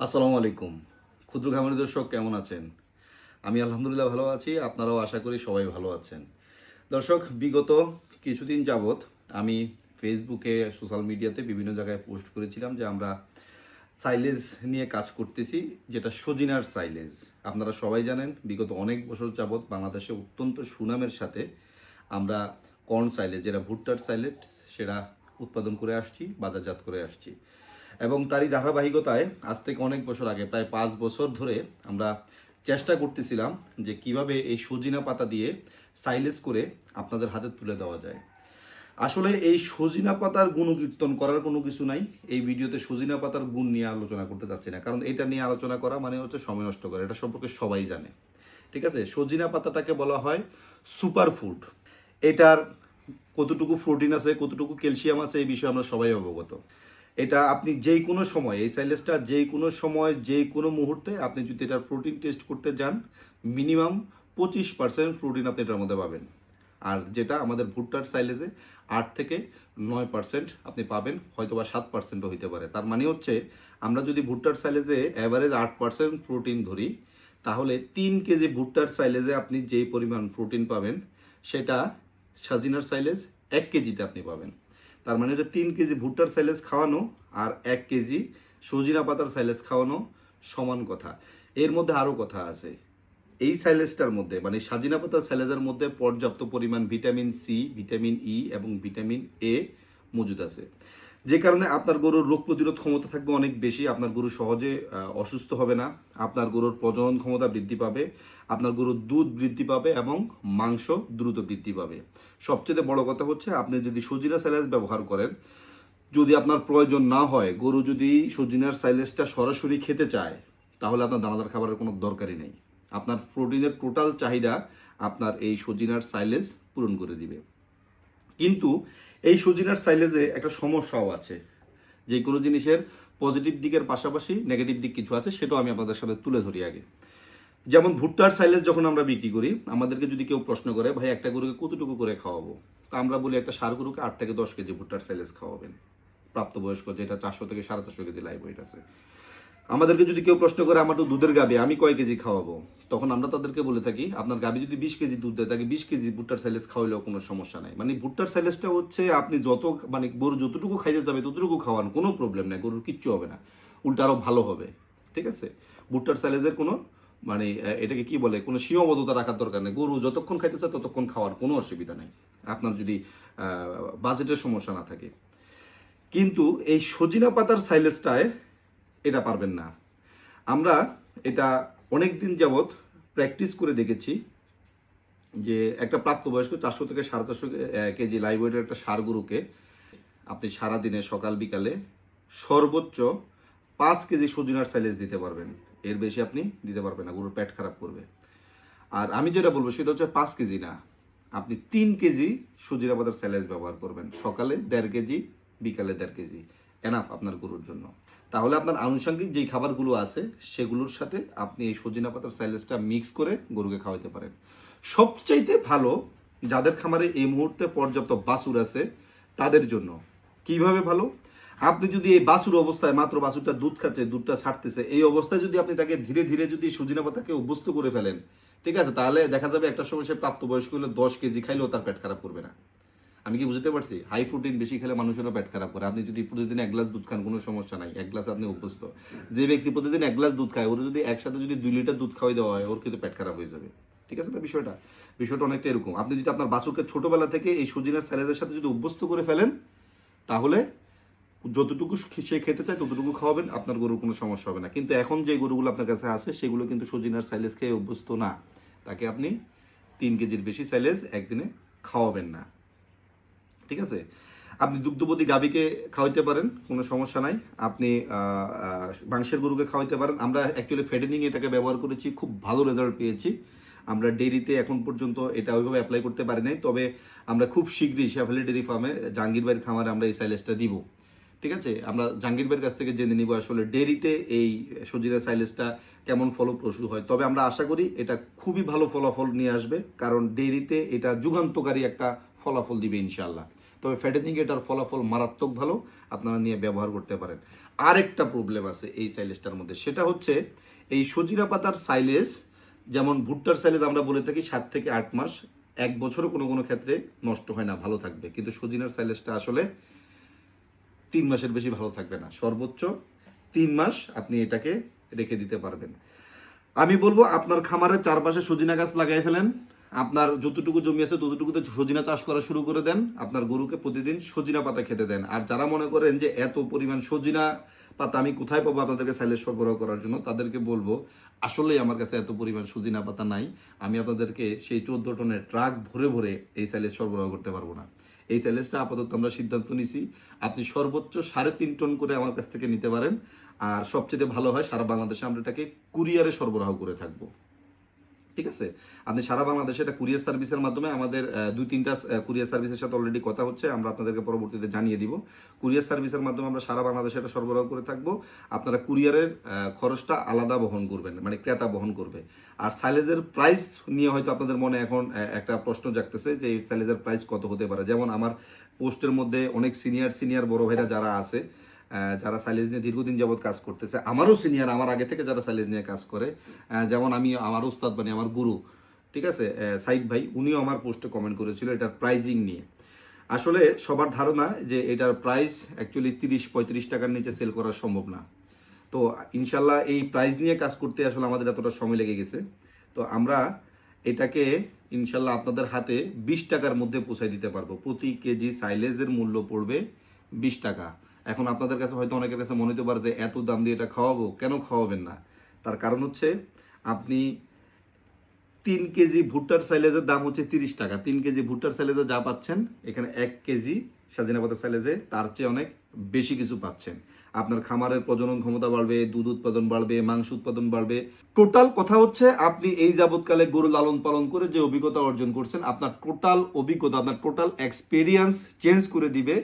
আসসালামু আলাইকুম। ক্ষুদ্র খামারি দর্শক, কেমন আছেন? আমি আলহামদুলিল্লাহ ভালো আছি, আপনারাও আশা করি সবাই ভালো আছেন। দর্শক, বিগত কিছুদিন যাবৎ আমি ফেসবুকে, সোশ্যাল মিডিয়াতে বিভিন্ন জায়গায় পোস্ট করেছিলাম যে আমরা সাইলেজ নিয়ে কাজ করতেছি, যেটা সজিনার সাইলেজ। আপনারা সবাই জানেন, বিগত অনেক বছর যাবৎ বাংলাদেশে অত্যন্ত সুনামের সাথে আমরা কর্ন সাইলেজ, যেটা ভুট্টার সাইলেজ, সেটা উৎপাদন করে আসছি, বাজারজাত করে আসছি। এবং তারই ধারাবাহিকতায় আজ থেকে অনেক বছর আগে, প্রায় পাঁচ বছর ধরে আমরা চেষ্টা করতেছিলাম যে কীভাবে এই সজিনা পাতা দিয়ে সাইলেজ করে আপনাদের হাতে তুলে দেওয়া যায়। আসলে এই সজিনা পাতার গুণকীর্তন করার কোনো কিছু নাই। এই ভিডিওতে সজিনা পাতার গুণ নিয়ে আলোচনা করতে চাচ্ছি না। কারণ এটা নিয়ে আলোচনা করা মানে হচ্ছে সময় নষ্ট করা। এটা সম্পর্কে সবাই জানে। ঠিক আছে? সজিনা পাতাটাকে বলা হয় সুপার ফুড এটার কতটুকু প্রোটিন আছে, কতটুকু ক্যালসিয়াম আছে, এই বিষয়ে আমরা সবাই অবগত। এটা আপনি যেই কোনো সময়, এই সাইলেসটা যেই কোনো সময় যেই কোনো মুহূর্তে আপনি যদি এটার প্রোটিন টেস্ট করতে যান মিনিমাম পঁচিশ পার্সেন্ট প্রোটিন আপনি এটার মধ্যে পাবেন। আর যেটা আমাদের ভুট্টার সাইলেজে আট থেকে নয় পার্সেন্ট আপনি পাবেন হয়তো বা সাত পার্সেন্টও হইতে পারে। তার মানে হচ্ছে, আমরা যদি ভুট্টার সাইলেজে অ্যাভারেজ আট পার্সেন্ট প্রোটিন ধরি, তাহলে তিন কেজি ভুট্টার সাইলেজে আপনি যেই পরিমাণ প্রোটিন পাবেন, সেটা সাজিনার সাইলেজ এক কেজিতে আপনি পাবেন। তার মানে হচ্ছে তিন কেজি ভুট্টার সাইলেজ খাওয়ানো আর এক কেজি সজিনা পাতার সাইলেজ খাওয়ানো সমান কথা। এর মধ্যে আরও কথা আছে। এই সাইলেজটার মধ্যে মানে সাজিনা পাতার সাইলেজের মধ্যে পর্যাপ্ত পরিমাণ ভিটামিন সি ভিটামিন ই এবং ভিটামিন এ মজুদ আছে। যে কারণে আপনার গরুর রোগ প্রতিরোধ ক্ষমতা থাকবে অনেক বেশি। আপনার গরু সহজে অসুস্থ হবে না। আপনার গরুর প্রজনন ক্ষমতা বৃদ্ধি পাবে। আপনার গরুর দুধ বৃদ্ধি পাবে এবং মাংস দ্রুত বৃদ্ধি পাবে। সবচেয়ে বড় কথা হচ্ছে, আপনি যদি সজিনা স্যালাইজ ব্যবহার করেন, যদি আপনার প্রয়োজন না হয়, গরু যদি সজিনার সাইলেজটা সরাসরি খেতে চায়, তাহলে আপনার দানাদার খাবারের কোনো দরকারই নেই। আপনার প্রোটিনের টোটাল চাহিদা আপনার এই সজিনার সাইলেজ পূরণ করে দিবে। কিন্তু এই সজিনার সাইলেজে একটা সমস্যাও আছে। যে কোনো জিনিসের পজিটিভ দিকের পাশাপাশি নেগেটিভ দিক কিছু আছে, সেটাও আমি আপনাদের সাথে তুলে ধরি আগে। যেমন ভুট্টার সাইলেজ যখন আমরা বিক্রি করি, আমাদেরকে যদি কেউ প্রশ্ন করে, ভাই, একটা গরুকে কতটুকু করে খাওয়াবো? তা আমরা বলি, একটা সার গরুকে আট থেকে দশ কেজি ভুট্টার সাইলেজ খাওয়াবেন। প্রাপ্তবয়স্ক, যেটা চারশো থেকে সাড়ে চারশো কেজি লাইভ ওয়েট আছে। আমাদেরকে যদি কেউ প্রশ্ন করে, আমার তো দুধের গাবি, আমি কয় কেজি খাওয়াবো? তখন আমরা তাদেরকে বলে থাকি, আপনার গাবি যদি বিশ কেজি দুধ দেয়, তাকে বিশ কেজি ভুট্টার সাইলেজ খাওয়ালেও কোনো সমস্যা নাই। মানে ভুট্টার সাইলেজটা হচ্ছে, আপনি যত মানে গরু যতটুকু খাইতে যাবে, ততটুকু খাওয়ান, কোনো প্রবলেম নাই, গরুর কিচ্ছু হবে না। উল্টা আরও ভালো হবে, ঠিক আছে? ভুট্টার সাইলেজের কোনো মানে এটাকে কি বলে, কোনো সীমাবদ্ধতা রাখার দরকার নেই। গরু যতক্ষণ খাইতে চায় ততক্ষণ খাওয়ার কোনো অসুবিধা নেই। আপনার যদি বাজেটের সমস্যা না থাকে। কিন্তু এই সজিনা পাতার সাইলেজটায় এটা পারবেন না। আমরা এটা অনেক দিন যাবৎ প্র্যাকটিস করে দেখেছি যে একটা প্রাপ্তবয়স্ক চারশো থেকে সাড়ে চারশো কেজি লাইভ একটা সার গরুকে আপনি সারাদিনে সকাল, বিকালে সর্বোচ্চ পাঁচ কেজি সজিনার সাইলেজ দিতে পারবেন। এর বেশি আপনি দিতে পারবেন না, গরুর পেট খারাপ করবে। আর আমি যেটা বলব সেটা হচ্ছে পাঁচ কেজি না, আপনি তিন কেজি সুজিরা পাতার স্যালাইজ ব্যবহার করবেন। সকালে দেড় কেজি, বিকালে দেড় কেজি। এনাফ আপনার গরুর জন্য। তাহলে আপনার আনুষঙ্গিক যেই খাবারগুলো আছে, সেগুলোর সাথে আপনি এই সজিনা পাতার স্যালাইজটা মিক্স করে গরুকে খাওয়াতে পারেন। সবচাইতে ভালো যাদের খামারে এই মুহূর্তে পর্যাপ্ত বাছুর আছে, তাদের জন্য। কীভাবে ভালো? আপনি যদি এই বাছুর অবস্থায় মাত্র বাছুরটা দুধ খাচ্ছে, দুধটা ছাড়তেছে, এই অবস্থায় যদি আপনি তাকে ধীরে ধীরে যদি সজিনা পাতাকে অভ্যস্ত করে ফেলেন, ঠিক আছে, তাহলে দেখা যাবে একটা সময় সে প্রাপ্তবয়স্ক হলে দশ কেজি খাইলেও তার পেট খারাপ করবে না। আমি কি বুঝতে পারছি? হাই প্রোটিন বেশি খেলে মানুষেরও পেট খারাপ করে। আপনি যদি প্রতিদিন এক গ্লাস দুধ খান, কোনো সমস্যা নাই। এক গ্লাস আপনি অভ্যস্ত। যে ব্যক্তি প্রতিদিন এক গ্লাস দুধ খায়, ওর যদি একসাথে যদি দুই লিটার দুধ খাওয়াই দেওয়া হয়, ওর কিন্তু পেট খারাপ হয়ে যাবে। ঠিক আছে না বিষয়টা? বিষয়টা অনেকটা এরকম। আপনি যদি আপনার বাছুরকে ছোটবেলা থেকে এই সজিনার স্যালাদের সাথে যদি অভ্যস্ত করে ফেলেন, তাহলে যতটুকু সে খেতে চায় ততটুকু খাওয়াবেন, আপনার গরুর কোনো সমস্যা হবে না। কিন্তু এখন যে গরুগুলো আপনার কাছে আছে, সেগুলো কিন্তু সজিনার সাইলেজ খেয়ে অভ্যস্ত না। তাকে আপনি তিন কেজির বেশি সাইলেজ একদিনে খাওয়াবেন না। ঠিক আছে? আপনি দুগ্ধবতী গাভীকে খাওয়াইতে পারেন, কোনো সমস্যা নাই। আপনি মাংসের গরুকে খাওয়াইতে পারেন। আমরা অ্যাকচুয়ালি ফেডেনিং এটাকে ব্যবহার করেছি, খুব ভালো রেজাল্ট পেয়েছি। আমরা ডেরিতে এখন পর্যন্ত এটা ওইভাবে অ্যাপ্লাই করতে পারি নাই। তবে আমরা খুব শীঘ্রই শেফালি ডেরি ফার্মে জাহাঙ্গীর খামারে আমরা এই সাইলেজটা দিব। ঠিক আছে? আমরা জাহাঙ্গীর কাছ থেকে জেনে নিব আসলে ডেরিতে এই সজিরা সাইলেজটা কেমন ফলপ্রসূ হয়। তবে আমরা আশা করি এটা খুবই ভালো ফলাফল নিয়ে আসবে, কারণ ডেরিতে এটা যুগান্তকারী একটা ফলাফল দিবে ইনশাল্লাহ তবে ফ্যাটেনিং এটার ফলাফল মারাত্মক ভালো, আপনারা নিয়ে ব্যবহার করতে পারেন। আরেকটা প্রবলেম আছে এই সাইলেজটার মধ্যে, সেটা হচ্ছে এই সজিনা পাতার সাইলেজ যেমন ভুট্টার সাইলেজ আমরা বলে থাকি, সাত থেকে আট মাস, এক বছরও কোনো কোনো ক্ষেত্রে নষ্ট হয় না, ভালো থাকবে। কিন্তু সজিনার সাইলেজটা আসলে তিন মাসের বেশি ভালো থাকবে না। সর্বোচ্চ তিন মাস আপনি এটাকে রেখে দিতে পারবেন। আমি বলব, আপনার খামারের চারপাশে সজিনা গাছ লাগাই ফেলেন আপনার যতটুকু জমি আছে, ততটুকুতে সজিনা চাষ করা শুরু করে দেন। আপনার গরুকে প্রতিদিন সজিনা পাতা খেতে দেন। আর যারা মনে করেন যে এত পরিমাণ সজিনা পাতা আমি কোথায় পাবো আপনাদেরকে সাইলেজ সরবরাহ করার জন্য, তাদেরকে বলব, আসলেই আমার কাছে এত পরিমাণ সজিনা পাতা নাই। আমি আপনাদেরকে সেই চোদ্দ টনের ট্রাক ভরে ভরে এই সাইলেজ সরবরাহ করতে পারব না। এই চ্যালেঞ্জটা আপাতত আমরা সিদ্ধান্ত নিছি, আপনি সর্বোচ্চ সাড়ে তিন টন করে আমার কাছ থেকে নিতে পারেন। আর সবচেয়ে ভালো হয়, সারা বাংলাদেশে আমরা এটাকে কুরিয়ারে সরবরাহ করে থাকব। ঠিক আছে? আপনি সারা বাংলাদেশে এটা কুরিয়ার সার্ভিসের মাধ্যমে আমাদের দুই তিনটা কুরিয়ার সার্ভিসের সাথে অলরেডি কথা হচ্ছে, আমরা আপনাদেরকে পরবর্তীতে জানিয়ে দিব। কুরিয়ার সার্ভিসের মাধ্যমে আমরা সারা বাংলাদেশে এটা সরবরাহ করে থাকব। আপনারা কুরিয়ারের খরচটা আলাদা বহন করবেন মানে ক্রেতা বহন করবে। আর সাইলেজের প্রাইস নিয়ে হয়তো আপনাদের মনে এখন একটা প্রশ্ন জাগতেছে যে এই সাইলেজের প্রাইস কত হতে পারে? যেমন আমার পোস্টের মধ্যে অনেক সিনিয়র সিনিয়র বড় ভাইরা যারা আছে যারা সাইলেজ নিয়ে দীর্ঘদিন যাবৎ কাজ করতেছে, আমারও সিনিয়র আমার আগে থেকে যারা সাইলেজ নিয়ে কাজ করে যেমন আমি আমার উস্তাদ মানে আমার গুরু, ঠিক আছে সাইদ ভাই, উনিও আমার পোস্টে কমেন্ট করেছিল এটার প্রাইজিং নিয়ে। আসলে সবার ধারণা যে এটার প্রাইস অ্যাকচুয়ালি তিরিশ, পঁয়ত্রিশ টাকার নিচে সেল করা সম্ভব না। তো ইনশাল্লাহ এই প্রাইস নিয়ে কাজ করতে আসলে আমাদের এতটা সময় লেগে গেছে। তো আমরা এটাকে ইনশাল্লাহ আপনাদের হাতে বিশ টাকার মধ্যে পৌঁছায় দিতে পারব। প্রতি কেজি সাইলেজের মূল্য পড়বে বিশ টাকা। এখন আপনাদের কাছে হয়তো অনেকের কাছে মনে হতে পারে যে এত দাম দিয়ে এটা খাওয়াবো, কেন খাওয়াবেন না? তার কারণ হচ্ছে আপনি তিন কেজি ভুট্টার সাইলেজের দাম হচ্ছে তিরিশ টাকা। তিন কেজি ভুট্টার সাইলেজে যা পাচ্ছেন, এখানে এক কেজি সাজিনা সাইলেজে তার চেয়ে অনেক বেশি কিছু পাচ্ছেন। আপনার খামারের প্রজনন ক্ষমতা বাড়বে, দুধ উৎপাদন বাড়বে, মাংস উৎপাদন বাড়বে। টোটাল কথা হচ্ছে আপনি এই যাবৎকালে গরু লালন পালন করে যে অভিজ্ঞতা অর্জন করছেন, আপনার টোটাল অভিজ্ঞতা, আপনার টোটাল এক্সপিরিয়েন্স চেঞ্জ করে দিবে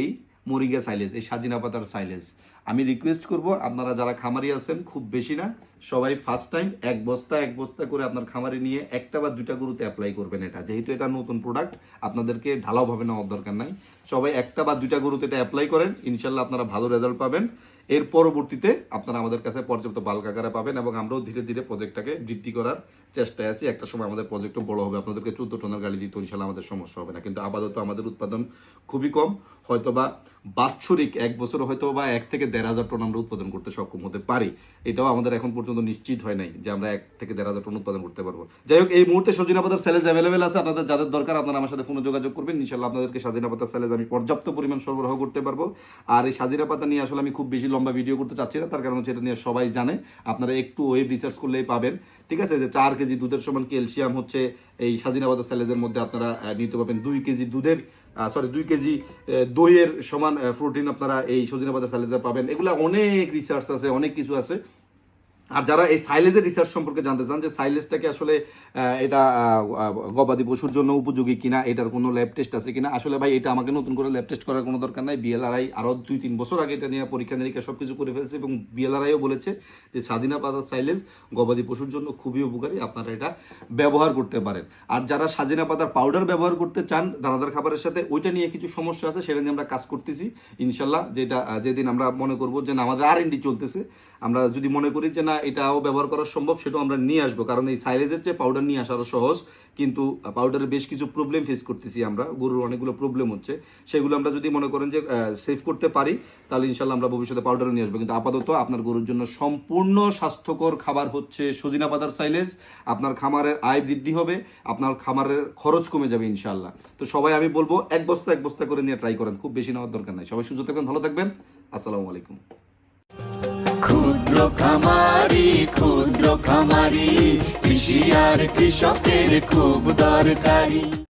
এই মরিঙ্গা সাইলেজ এই সাজিনা পাতার সাইলেজ আমি রিকোয়েস্ট করব, আপনারা যারা খামারি আছেন, খুব বেশি না, সবাই ফার্স্ট টাইম এক বস্তা এক বস্তা করে আপনার খামারে নিয়ে একটা বা দুইটা গরুতে অ্যাপ্লাই করবেন এটা। যেহেতু এটা নতুন প্রোডাক্ট আপনাদেরকে ঢালাওভাবে নেওয়ার দরকার নাই। সবাই একটা বা দুইটা গরুতে এটা অ্যাপ্লাই করেন ইনশাল্লাহ আপনারা ভালো রেজাল্ট পাবেন। এর পরবর্তীতে আপনারা আমাদের কাছে পর্যাপ্ত বাল্ক আকারে পাবেন এবং আমরাও ধীরে ধীরে প্রজেক্টটাকে বৃদ্ধি করার চেষ্টায় আছি। একটা সময় আমাদের প্রজেক্টও বড় হবে। আপনাদেরকে চোদ্দ টনের গাড়ি দিতে ইনশাল্লাহ আমাদের সমস্যা হবে না। কিন্তু আপাতত আমাদের উৎপাদন খুবই কম। হয়তোবা বাৎসরিক এক বছর হয়তো বা এক থেকে দেড় হাজার টন আমরা উৎপাদন করতে সক্ষম হতে পারি। এটাও আমাদের এখন পর্যন্ত নিশ্চিত হয় নাই যে আমরা এক থেকে দেড় হাজার টন উৎপাদন করতে পারব। যাই হোক, এই মুহূর্তে সজিনা পাতার স্যালেজ অ্যাভেলেবেল আছে। আপনাদের যাদের দরকার, আপনারা আমার সাথে ফোনে যোগাযোগ করবেন। ইনশাল্লাহ আপনাদেরকে সাজিনা পাতার স্যালেজ আমি পর্যাপ্ত পরিমাণ সরবরাহ করতে পারব। আর এই পাতা নিয়ে আসলে আমি খুব বেশি লম্বা ভিডিও করতে চাচ্ছি না। তার কারণ হচ্ছে এটা নিয়ে সবাই জানে। আপনারা একটু ওয়েব রিসার্চ করলেই পাবেন। ঠিক আছে? যে চার কেজি দুধের সমান ক্যালসিয়াম হচ্ছে এই সাজিনাবাদা স্যালেজের মধ্যে আপনারা নিতে পারবেন দুই কেজি দুধের সরি দুই কেজি দইয়ের সমান প্রোটিন আপনারা এই সজিনাবাদা স্যালেজে পাবেন। এগুলা অনেক রিসার্চ আছে, অনেক কিছু আছে। আর যারা এই সাইলেজের রিসার্চ সম্পর্কে জানতে চান যে সাইলেজটাকে আসলে এটা গবাদি পশুর জন্য উপযোগী কিনা, এটার কোনো ল্যাব টেস্ট আছে কিনা? আসলে ভাই, এটা আমাকে নতুন করে ল্যাব টেস্ট করার কোনো দরকার নাই। বিএলআরআই আরও দুই তিন বছর আগে এটা নিয়ে পরীক্ষা নিরীক্ষা সব কিছু করে ফেলছে এবং বিএলআরআইও বলেছে যে স্বাধীনা পাতার সাইলেজ গবাদি পশুর জন্য খুবই উপকারী। আপনারা এটা ব্যবহার করতে পারেন। আর যারা সাজিনা পাতার পাউডার ব্যবহার করতে চান, দানাদার খাবারের সাথে, ওইটা নিয়ে কিছু সমস্যা আছে, সেটা নিয়ে আমরা কাজ করতেছি, ইনশাল্লাহ। যেটা, যেদিন আমরা মনে করব যে না, আমাদের আর চলতেছে, আমরা যদি মনে করি যে না এটাও ব্যবহার করা সম্ভব, সেটাও আমরা নিয়ে আসব। কারণ এই সাইলেজের যে পাউডার নিয়ে আসারও সহজ, কিন্তু পাউডারে বেশ কিছু প্রবলেম ফেস করতেছি আমরা। গরুর অনেকগুলো প্রবলেম হচ্ছে। সেগুলো আমরা যদি মনে করেন যে সেভ করতে পারি, তাহলে ইনশাল্লাহ আমরা ভবিষ্যতে পাউডারও নিয়ে আসব। কিন্তু আপাতত আপনার গরুর জন্য সম্পূর্ণ স্বাস্থ্যকর খাবার হচ্ছে সজিনা পাতার সাইলেজ আপনার খামারের আয় বৃদ্ধি হবে, আপনার খামারের খরচ কমে যাবে ইনশাল্লাহ তো সবাই আমি বলব, এক বস্তা এক বস্তা করে নিয়ে ট্রাই করেন। খুব বেশি নেওয়ার দরকার নাই। সবাই সুযোগ থাকবেন, ভালো থাকবেন। আসসালামু আলাইকুম। খামারি ক্ষুদ্র খামারি কৃষি আর কৃষকের খুব দরকারি।